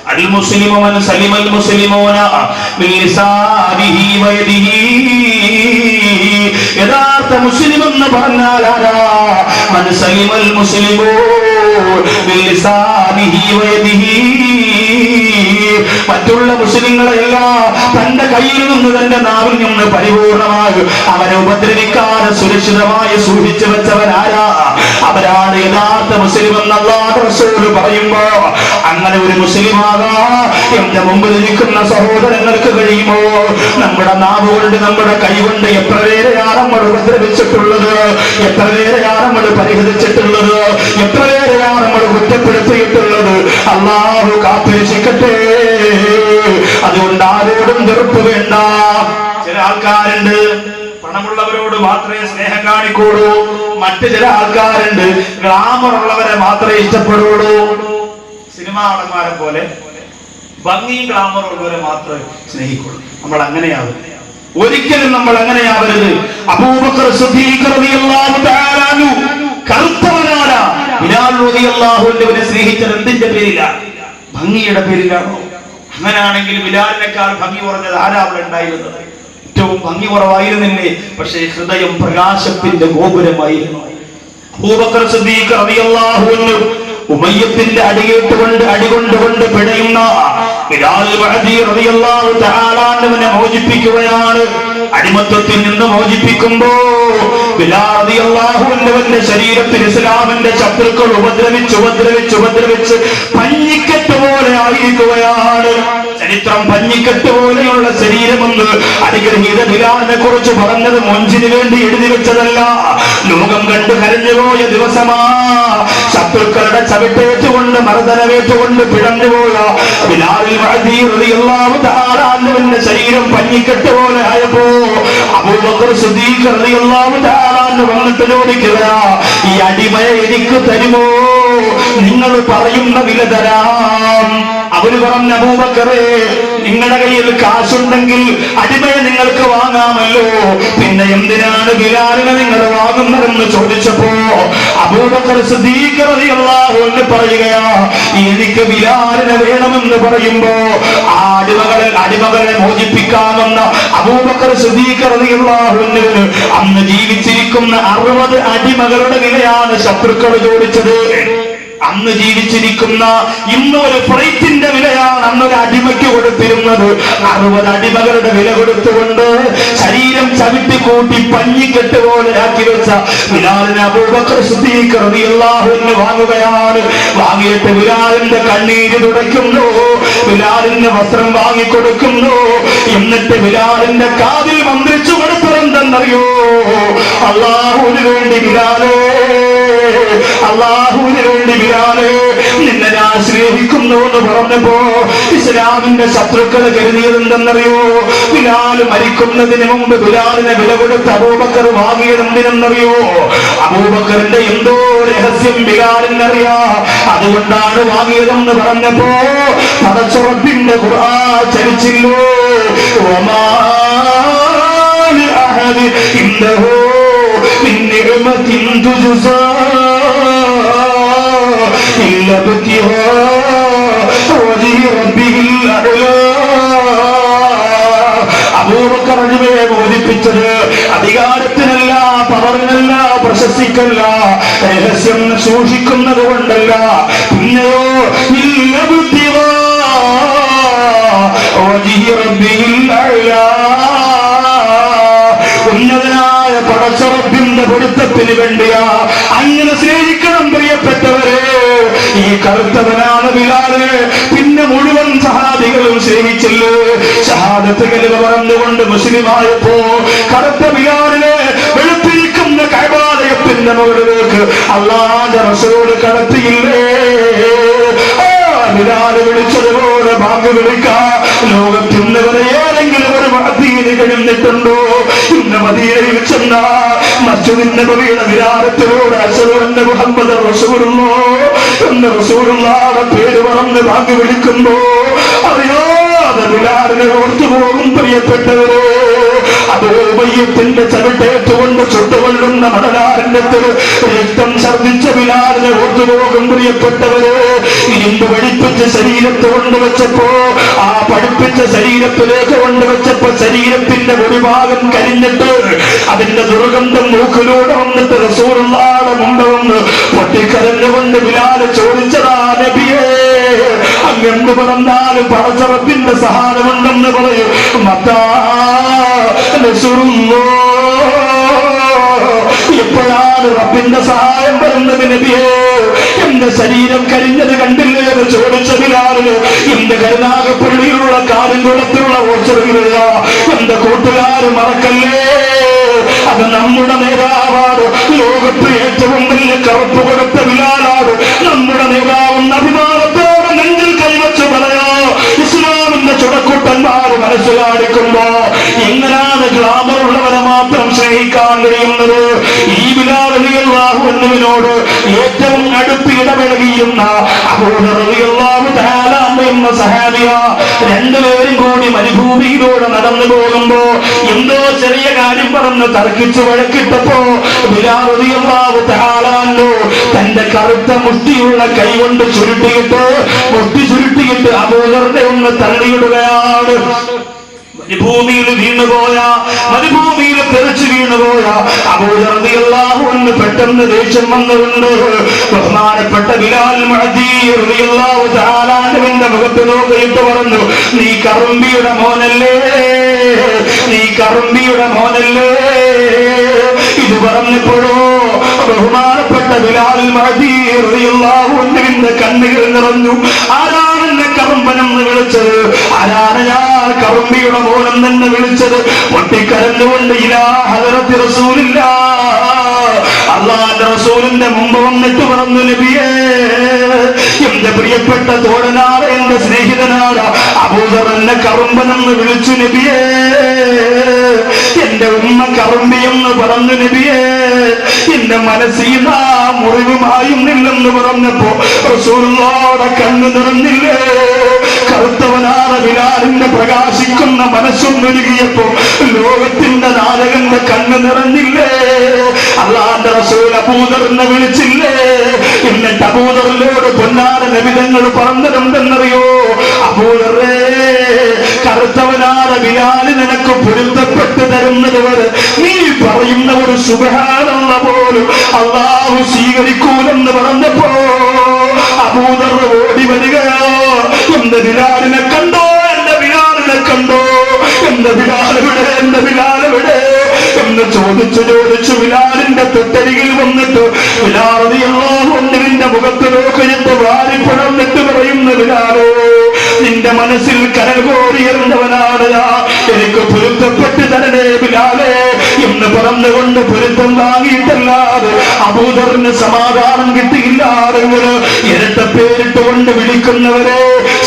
المسلم من سلم المسلمون من لسانه ويده യഥാർത്ഥ മുസ്ലിം എന്ന് പറഞ്ഞാൽ ആരാ മൻ സലിമൽ മുസ്ലിമോ മിൻ ലിസാനിഹി വയദിഹി മറ്റുള്ള മുസ്ലിങ്ങളെല്ലാം തന്റെ കയ്യിൽ നിന്ന് തന്റെ നാവിൽ നിന്ന് പരിപൂർണമായി അവരെ ഉപദ്രവിക്കാതെ സുരക്ഷിതമായി സൂക്ഷിച്ചു വെച്ചവരാരാ? അവരാണ് യഥാർത്ഥ മുസ്ലിം എന്നുള്ള പറയുമ്പോ അങ്ങനെ ഒരു മുസ്ലിമാകാ? എന്റെ മുമ്പിൽ നിൽക്കുന്ന സഹോദരങ്ങൾക്ക് കഴിയുമോ? നമ്മുടെ നാവ് കൊണ്ട് നമ്മുടെ കൈകൊണ്ട് എത്ര പേരെയാണ് നമ്മൾ ഉപദ്രവിച്ചിട്ടുള്ളത്? എത്ര പേരെയാണ് നമ്മൾ പരിഹരിച്ചിട്ടുള്ളത് എത്ര പേരെയാണ് നമ്മൾ കുറ്റപ്പെടുത്തിയിട്ടുള്ളത്? അള്ളാഹു കാത്തിരിച്ചിക്കട്ടെ. അതുകൊണ്ട് ആരോടും വെറുപ്പ് വേണ്ട. ചില ആൾക്കാരുണ്ട് പണമുള്ളവരോട് മാത്രമേ സ്നേഹം കാണിക്കൂടൂ മറ്റു ചില ആൾക്കാരുണ്ട് ഗ്ലാമർ മാത്രമേ ഇഷ്ടപ്പെടുള്ളൂ. സിനിമാ നടന്മാരെ പോലെ ഭംഗിയും ഗ്ലാമറും ഉള്ളവരെ മാത്രമേ സ്നേഹിക്കുള്ളൂ. നമ്മൾ അങ്ങനെയാവും ഒരിക്കലും നമ്മൾ അങ്ങനെയാവരുത്. അബൂബക്കർ സിദ്ദീഖ് റളിയല്ലാഹു തആല അൻഹു കറുത്തവനാണ് ബിലാൽ റളിയല്ലാഹുവിനെ സ്നേഹിച്ചത് എന്തിന്റെ പേരിലാണ് ഭംഗിയുടെ പേരിലാണോ? അങ്ങനെയാണെങ്കിൽ ബിലാലിനേക്കാൾ ഭംഗി കുറഞ്ഞത് ആരാ അവിടെ ഉണ്ടായിരുന്നത്? ഏറ്റവും ഭംഗി കുറവായിരുന്നില്ലേ? പക്ഷേ ഹൃദയം പ്രകാശത്തിന്റെ ഗോപുരമായിരുന്നു. അബൂബക്കർ സിദ്ദീഖ് റളിയല്ലാഹു അൻഹു ഉമയ്യത്തിന്റെ അടികേട്ട് കൊണ്ട് അടികൊണ്ടുകൊണ്ട് പിടയുന്ന ബിലാൽ റളിയല്ലാഹു തആല അൻഹുവിനെ മോചിപ്പിക്കുകയാണ്. അടിമത്വത്തിൽ നിന്ന് മോചിപ്പിക്കുമ്പോ റളിയല്ലാഹു ശരീരത്തിൽ ഇസ്ലാമിന്റെ ശത്രുക്കൾ ഉപദ്രവിച്ച് ഉപദ്രവിച്ച് ഉപദ്രവിച്ച് പഞ്ഞിക്കെട്ട് പോലെ ആയിരിക്കുകയാണ്. ചരിത്രം പഞ്ഞിക്കെട്ട് പോലെയുള്ള ശരീരമെന്ന് അനുഗ്രഹീത ബിലാലിനെ കുറിച്ച് പറഞ്ഞത് മൊഞ്ചിന് വേണ്ടി എഴുതി വെച്ചതല്ല. ലോകം കണ്ട് കരഞ്ഞുപോയ ദിവസമാ. ശത്രുക്കളുടെ ചവിട്ടേറ്റുകൊണ്ട് മർദ്ദനമേറ്റുകൊണ്ട് പിഴഞ്ഞുപോയ ബിലാലിൽ ശരീരം പഞ്ഞിക്കെട്ട് പോലെ ആയപ്പോ ഈ അടിമയെ എനിക്ക് തരുമോ? നിങ്ങൾ പറയുന്ന വില തരാം. അവർ പറഞ്ഞ അബൂബക്കറേ നിങ്ങളുടെ കയ്യിൽ കാശുണ്ടെങ്കിൽ അടിമയെ നിങ്ങൾക്ക് വാങ്ങാമല്ലോ. പിന്നെ എന്തിനാണ് ബിലാലിനെ നിങ്ങൾ വാങ്ങുന്നതെന്ന് ചോദിച്ചപ്പോ അബൂബക്കർ അൻഹു പറയുകയാ എനിക്ക് ബിലാലിനെ വേണമെന്ന് പറയുമ്പോ ആ അടിമകളെ അടിമകളെ മോചിപ്പിക്കാമെന്ന അബൂബക്കർ അൻഹുവിന് അന്ന് ജീവിച്ചിരിക്കുന്ന അറുപത് അടിമകളുടെ നിലയാണ് ശത്രുക്കൾ ചോദിച്ചത്. അന്ന് ജീവിച്ചിരിക്കുന്ന ഇന്ന് ഒരു ഫ്ലൈറ്റിന്റെ വിലയാണ് അന്നൊരു അടിമയ്ക്ക് കൊടുത്തിരുന്നത്. അറുപത് അടിമകളുടെ വില കൊടുത്തുകൊണ്ട് ശരീരം ചവിട്ടി കൂട്ടി പഞ്ഞിക്കെട്ട് പോലെ ആക്കി വെച്ച ബിലാലിനെ അബൂബക്കർ വാങ്ങുകയാണ്. വാങ്ങിയിട്ട് ബിലാലിന്റെ കണ്ണീര് തുടയ്ക്കുന്നു. വിലാലിന്റെ വസ്ത്രം വാങ്ങിക്കൊടുക്കുന്നു. എന്നിട്ട് ബിലാലിന്റെ കാതിൽ മന്ത്രിച്ചു കൊടുത്തതെന്തെന്നറിയോ അള്ളാഹുവിന് വേണ്ടി ബിലാലേ അള്ളാഹുവിന് വേണ്ടി ബിലാൽ നിന്നെ ഞാൻ സ്നേഹിക്കുന്നു എന്ന് പറഞ്ഞപ്പോ ഇസ്ലാമിന്റെ ശത്രുക്കൾ കരുതിയത് എന്തെന്നറിയോ ബിലാൽ മരിക്കുന്നതിന് മുമ്പ് ബിലാലിനെ വില കൊടുത്ത് അബൂബക്കർ വാങ്ങിയത് എന്തിനെന്നറിയോ അബൂബക്കറിന്റെ എന്തോ രഹസ്യം ബിലാലിനറിയാ. അതുകൊണ്ടാണ് വാങ്ങിയതെന്ന് പറഞ്ഞപ്പോ പടച്ചുറപ്പിന്റെ ചരിച്ചില്ലോ. ഒമാ لأحد عنده من نعمة تجزى إلا ابتغاء وجه ربه الأعلى അബൂബക്കർ അടിമയെ ബോധിപ്പിച്ചത് അധികാരത്തിനല്ല പവറിനല്ല പ്രശസ്തിക്കല്ല രഹസ്യം സൂക്ഷിക്കുന്നത് കൊണ്ടല്ല പിന്നെയോ പൊരുത്തത്തിന് വേണ്ടിയാ. അങ്ങനെ സ്നേഹിക്കണം പ്രിയപ്പെട്ടവരെ. ഈ കറുത്തവനാണ് ബിലാൽ. പിന്നെ മുഴുവൻ സഹാദികളും സ്നേഹിച്ചില്ലേ? ഷഹാദത്ത് കലിവ പറഞ്ഞുകൊണ്ട് മുസ്ലിമായപ്പോ കറുത്ത ബിലാലിനെ വെളുത്തിരിക്കുന്ന കൈവാലയത്തിന്റെ മുകളിലേക്ക് അള്ളാന്റെ റസോട് കടത്തിയില്ലേ? ബിലാൽ വിളിച്ചതുപോലെ ബാങ്ക് വിളിക്കാം. ലോകത്തിന് വരെ ഏതെങ്കിലും ഒരു മതിയിൽ കഴിഞ്ഞിട്ടുണ്ടോ ഇന്ന് മദീനയിൽ ചെന്ന. മസ്ജിദിന്റെ നബിയുടെ വിരാടത്തിലൂടെ അച്ഛനെ മുഹമ്മദ് റസൂലുള്ളോ. എന്ന് റസൂറുള്ളാടെ പേര് പറഞ്ഞ് ബാങ്ക് വിളിക്കുമ്പോ അറിയാതെ വിരാടിനെ ഓർത്തു പോകും പ്രിയപ്പെട്ടവരെ. അത് ചവിട്ടേറ്റുകൊണ്ട് ചുട്ടുകൊള്ളുന്ന മടലാരണ്യത്തിൽ രക്തം ഛർദിച്ച ബിലാലിനെ ഓർത്തുപോകും പ്രിയപ്പെട്ടവരെ. ഈ ഇരുമ്പ് പഠിപ്പിച്ച ശരീരത്ത് കൊണ്ടുവച്ചപ്പോ ആ പഠിപ്പിച്ച ശരീരത്തിലേക്ക് കൊണ്ടുവച്ചപ്പോ ശരീരത്തിന്റെ ഒരു ഭാഗം കരിഞ്ഞിട്ട് അതിന്റെ ദുർഗന്ധം മൂക്കിലൂടെ വന്നിട്ട് റസൂറുള്ളാടെ മുമ്പ് വന്ന് പൊട്ടിക്കരഞ്ഞുകൊണ്ട് വിലാല ചോദിച്ചതാ നബിയേ അങ്ങെന്ത് പറഞ്ഞാലും പറച്ചറപ്പിന്റെ സഹായമുണ്ടെന്ന് പറയും. മത്താ നസുറുള്ളോ എപ്പോഴാണ് റബ്ബിന്റെ സഹായം വരുന്നത് നബിയേ എന്റെ ശരീരം കരിഞ്ഞത് കണ്ടില്ലേ എന്ന് ചോദിച്ചതിലാണ് എന്റെ കരുനാഗപ്പള്ളിയിലുള്ള കാരംകുളത്തിലുള്ള ഓർച്ചറിയിലുള്ള എന്റെ കൂട്ടുകാർ മറക്കല്ലേ? അത് നമ്മുടെ നേതാവാണ് ലോകത്ത് ഏറ്റവും വലിയ കറുപ്പ് കൊടുത്ത വിലാലാണ് നമ്മുടെ നേതാവും അഭിമാനത്തോടെ നെഞ്ചിൽ കൈവച്ച് പറയാ ഇസ്ലാമിന്റെ ചുടക്കൂട്ടന്മാർ മനസ്സ് കാണിക്കുമ്പോ എങ്ങനെയാണ് ഗ്ലാമർ ഉള്ളവരെ മാത്രം സ്നേഹിക്കാൻ കഴിയുന്നത് ഈ ബിലാഹുവിനോട് ഏറ്റവും അടുത്ത് രണ്ടുപേരും കൂടി മരുഭൂമിയിലൂടെ നടന്നു പോകുമ്പോ എന്തോ ചെറിയ കാര്യം പറഞ്ഞ് തർക്കിച്ചു വഴക്കിട്ടപ്പോ താലാണ്ടോ തന്റെ കറുത്ത മുട്ടിയുള്ള കൈ കൊണ്ട് ചുരുട്ടിയിട്ട് മുട്ടി ചുരുട്ടിയിട്ട് അബൂദറിനെ ഒന്ന് തള്ളിയിടുകയാണ്. മരുഭൂമിയിൽ വീണുപോയ മരുഭൂമിയിൽ തെറിച്ചു വീണുപോയ അബൂദർദിയല്ലാഹു എന്ന് പെട്ടെന്ന് ദേഷ്യം വന്നുകൊണ്ട് ബഹുമാനപ്പെട്ട ബിലാൽ മഹദീറിയല്ലാഹു താലാന്റെ മുഖത്ത് നോക്കിയിട്ട് പറഞ്ഞു നീ കറുമ്പിയുടെ മോനല്ലേ? നീ കറുമ്പിയുടെ മോനല്ലേ? ഇത് പറഞ്ഞപ്പോഴോ ബഹുമാനപ്പെട്ട ബിലാൽ മഹദീറിയല്ലാഹുവിന്റെ കണ്ണുകൾ നിറഞ്ഞു. ആരാണ് എന്നെ കറുമ്പനെന്ന് വിളിച്ചത്? ആരാണ് ഞാൻ കറുമ്പിയുടെ മോനം തന്നെ വിളിച്ചത്? പൊട്ടിക്കരഞ്ഞുകൊണ്ട് ഇലാ ഹലത്തി റസൂലില്ല. അള്ളാന്റെ റസൂലിന്റെ മുമ്പ് വന്നിട്ട് പറഞ്ഞു നബിയേ എന്റെ പ്രിയപ്പെട്ട തോഴനാട് എന്റെ സ്നേഹിതനാണ്. അബൂദർ എന്നെ കറുമ്പനെന്ന് വിളിച്ചു നബിയേ. എന്റെ ഉമ്മ കറുമ്പി എന്ന് പറഞ്ഞു നബിയേ. എന്റെ മനസ്സിൽ ആ മുറിവുമായുന്നില്ലെന്ന് പറഞ്ഞപ്പോ റസൂലിനോടെ കണ്ണു നിറഞ്ഞില്ലേ? ബിലാലിന്റെ പ്രകാശിക്കുന്ന മനസ്സൊന്നൊരുകിയപ്പോ ലോകത്തിന്റെ നാരകന്റെ കണ്ണ് നിറഞ്ഞില്ലേ? അള്ളാന്റെ റസൂൽ അബൂദറിനെ വിളിച്ചില്ലേ? എന്നിട്ട് അബൂദറിനോട് പൊന്നാര നിമിതങ്ങൾ പറഞ്ഞിട്ടുണ്ടെന്നറിയോ അബൂദറേ കറുത്തവനാണ് ബിലാൽ നിനക്ക് പൊരുത്തപ്പെട്ട് തരുന്നത് വരെ നീ പറയുന്ന ഒരു സുഖാനുള്ള പോലും അള്ളാഹു സ്വീകരിക്കൂലെന്ന് പറഞ്ഞപ്പോ അബൂദർ ഓടി വരികയോ. എന്റെ ബിലാലിനെ എന്റെ ബിലാലെവിടെ എന്ന് ചോദിച്ചു ചോദിച്ചു ബിലാലിന്റെ തൊട്ടരികിൽ വന്നിട്ട് ബിലാറിയല്ലോ ഒന്നിന്റെ മുഖത്ത് നോക്കിയിട്ട് വാരിപ്പുഴന്നിട്ട് പറയുന്ന ബിലാലോ നിന്റെ മനസ്സിൽ കരൽ ഞാൻ. എനിക്ക് പൊരുത്തപ്പെട്ട് തരണേ ബിലാലേ എന്ന് പറഞ്ഞുകൊണ്ട് പൊരുത്തം വാങ്ങിയിട്ടല്ലാതെ അബൂദറിന് സമാധാനം കിട്ടിയില്ലാതെ ഇരട്ട പേരിട്ടുകൊണ്ട് വിളിക്കുന്നവരെ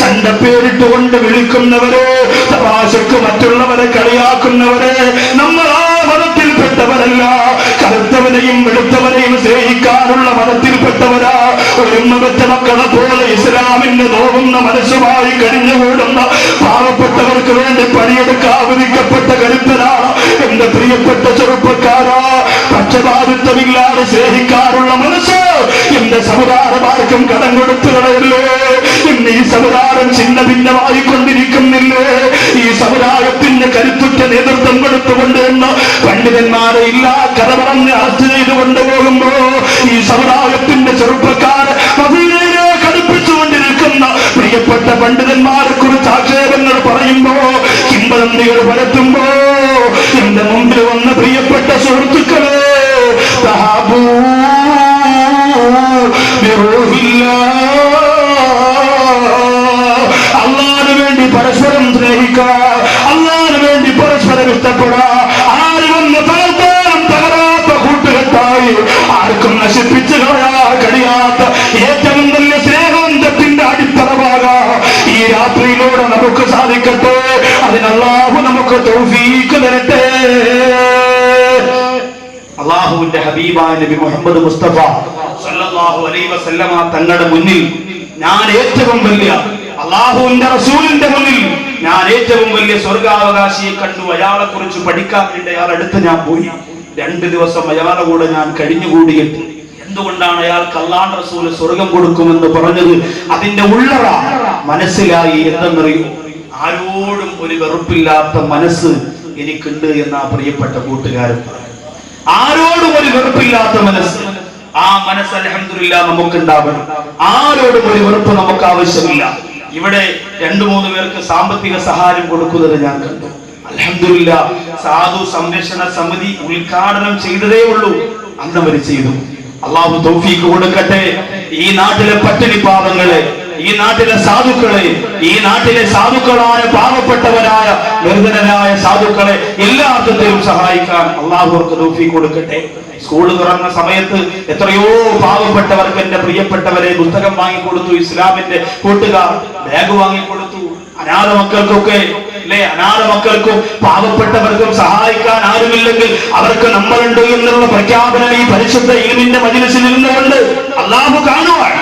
ചണ്ട പേരിട്ടുകൊണ്ട് വിളിക്കുന്നവരെ തമാശക്ക് മറ്റുള്ളവരെ കളിയാക്കുന്നവരെ നമ്മൾ ആ മതത്തിൽപ്പെട്ടവരല്ല. കറുത്തവനെയും വെളുത്തവനെയും സ്നേഹിക്കാനുള്ള മതത്തിൽപ്പെട്ടവരാ. ഒരുമവറ്റ മക്കളെ പോലെ ഇസ്ലാമിന്റെ നോവുന്ന മനസ്സുമായി കഴിഞ്ഞുകൂടുന്ന പാവപ്പെട്ടവർക്ക് വേണ്ടി പണിയെടുക്കാതിരിക്കപ്പെട്ട കരുത്തനാണ് എന്റെ പ്രിയപ്പെട്ട ചെറുപ്പക്കാരാ പക്ഷപാതിത്വമില്ലാതെ സ്നേഹിക്കാനുള്ള മനസ്സ് എന്റെ സമുദായമാർക്കും കടം കൊടുത്തു കളയല്ലേ? ഈ സമുദായം ചിന്ന ഭിന്നമായി കൊണ്ടിരിക്കുന്നില്ലേ ഈ സമുദായത്തിന്റെ കരുത്തുറ്റ നേതൃത്വം കൊടുത്തുകൊണ്ട് എന്ന് പണ്ഡിതന്മാരെ ഇല്ല കഥ പറഞ്ഞ് അറസ്റ്റ് ചെയ്തു കൊണ്ടുപോകുമ്പോ ഈ സമുദായത്തിന്റെ ചെറുപ്പക്കാർ കടുപ്പിച്ചുകൊണ്ടിരിക്കുന്ന പ്രിയപ്പെട്ട പണ്ഡിതന്മാരെ കുറിച്ച് ആക്ഷേപങ്ങൾ പറയുമ്പോ കിംബന്തികൾ പരത്തുമ്പോ ആർക്കും നശിപ്പിച്ചു കളയാ കഴിയാത്ത ഏറ്റവും വലിയ സ്നേഹബന്ധത്തിന്റെ അടിത്തറവാകാ. ഈ രാത്രിയിലൂടെ നമുക്ക് സാധിക്കട്ടെ. അതിനല്ലാഹു നമുക്ക് തൗഫീക്ക് തരട്ടെ. അള്ളാഹുവിന്റെ ഹബീബായ നബി മുഹമ്മദ് മുസ്തഫ സല്ലല്ലാഹു അലൈഹി വസല്ലമ തങ്ങളുടെ മുന്നിൽ ഞാൻ ഏറ്റവും വലിയ അള്ളാഹുവിന്റെ റസൂലിന്റെ മുന്നിൽ ഞാൻ ഏറ്റവും വലിയ സ്വർഗാവകാശിയെ കണ്ടു. അയാളെ കുറിച്ച് പഠിക്കാൻ വേണ്ടി അയാൾ അടുത്ത് ഞാൻ പോയി. രണ്ട് ദിവസം അയാളെ കൂടെ ഞാൻ കഴിഞ്ഞുകൂടിയിട്ട് എന്തുകൊണ്ടാണ് അയാൾ അള്ളാൻ റസൂൽ സ്വർഗം കൊടുക്കുമെന്ന് പറഞ്ഞത്? അതിന്റെ ഉള്ളറ മനസ്സിലായി എന്തെന്നറിയോ? ആരോടും ഒരു വെറുപ്പില്ലാത്ത മനസ്സ് എനിക്കുണ്ട് എന്ന പ്രിയപ്പെട്ട കൂട്ടുകാരൻ. ആരോടും ഒരു വെറുപ്പില്ലാത്ത മനസ്സ് ആ മനസ്സ് അലഹമില്ല നമുക്കുണ്ടാവണം. ആരോടും ഒരു വെറുപ്പ് നമുക്ക് ആവശ്യമില്ല. ഇവിടെ രണ്ടു മൂന്ന് പേർക്ക് സാമ്പത്തിക സഹായം കൊടുക്കുന്നത് ഞാൻ കണ്ടു. അലഹമില്ല സാധു സംരക്ഷണ സമിതി ഉദ്ഘാടനം ചെയ്തതേ ഉള്ളൂ. അന്ന് അവർ ചെയ്തു. അള്ളാഹു കൊടുക്കട്ടെ. ഈ നാട്ടിലെ പട്ടിണി പാവങ്ങളെ ഈ നാട്ടിലെ സാധുക്കളെ ഈ നാട്ടിലെ സാധുക്കളായ പാവപ്പെട്ടവരായ നിർധനരായ സാധുക്കളെ എല്ലാ സഹായിക്കാൻ അള്ളാഹുർക്ക് തൗഫീക്ക് കൊടുക്കട്ടെ. സ്കൂൾ തുറന്ന സമയത്ത് എത്രയോ പാവപ്പെട്ടവർക്ക് എന്റെ പ്രിയപ്പെട്ടവരെ പുസ്തകം വാങ്ങിക്കൊടുത്തു ഇസ്ലാമിന്റെ കൂട്ടുകാർ ബാഗ് വാങ്ങിക്കൊടുത്തു. അനാഥ മക്കൾക്കൊക്കെ അല്ലെ? അനാഥ മക്കൾക്കും പാവപ്പെട്ടവർക്കും സഹായിക്കാൻ ആരുമില്ലെങ്കിൽ അവർക്ക് നമ്മളുണ്ട് എന്നുള്ള പ്രഖ്യാപനം ഈ പരിശുദ്ധ ഇലിമിന്റെ മജിലിസിൽ നിന്നുകൊണ്ട് അള്ളാഹു കാണുവാൻ.